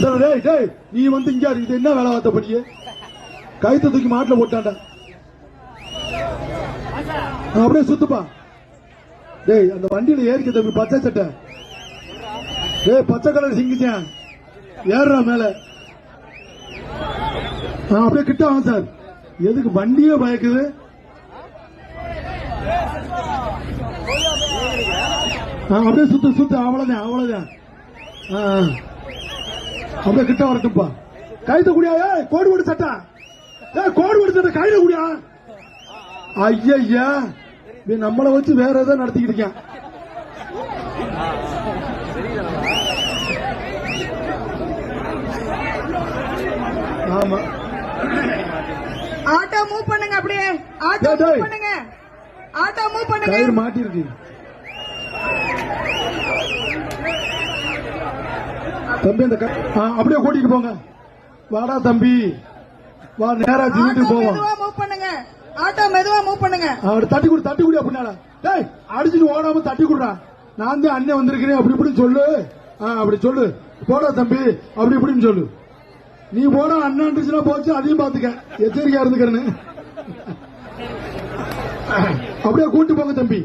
டேய் டேய் நீ வந்து இங்க இது என்ன வேலை வார்த்தை படியே கைத்த தூக்கி மாட்டுல போட்டான்டா. அப்படியே சுத்துப்பா டேய் அந்த வண்டியில ஏறிக்க தம்பி பச்சை சட்டை. டேய் பச்சை கலர் சிங்கிச்சான் ஏறுறா மேல. அப்படியே கிட்ட வாங்க சார். எதுக்கு வண்டியே பயக்குது? ஆ, அப்படியே சுத்து சுத்து. அவ்வளவுதான் அவ்வளவுதான். அப்படியே கிட்ட வரட்டும்பா. கைத்த குடியா? ஏய் கோடு போடு சட்டா. ஏய் கோடு போடு சட்டை கையில குடியா? ஐயா நீ நம்மளை வச்சு வேற ஏதோ நடத்திக்கிட்டு இருக்கான் ஆமா. ஆட்டோ மூவ் பண்ணுங்க அப்படியே. ஆட்டோ. மூவ் பண்ணுங்க. ஆட்டோ மூவ் பண்ணுங்க. கயிறு மாட்டிருக்கு தம்பி அந்த அப்படியே கூட்டிட்டு போங்க. வாடா தம்பி. வா நேரா வீட்டுக்கு போவோம். மூவ் பண்ணுங்க. ஆட்டோ மெதுவா மூவ் பண்ணுங்க. அவர் தட்டி கொடு தட்டி கொடு அப்படின்னால டேய் அடிச்சுட்டு ஓடாம தட்டி கொடுறா நான் தான் அண்ணன் வந்திருக்கிறேன். அப்படி இப்படின்னு சொல்லு. அப்படி சொல்லு. போடா தம்பி. அப்படி இப்படின்னு சொல்லு. நீ போடா அண்ணன் இருந்துச்சுன்னா போச்சு. அதையும் பாத்துக்க எச்சரிக்கையா இருந்துக்கிறேன்னு. அப்படியே கூட்டு போங்க தம்பி.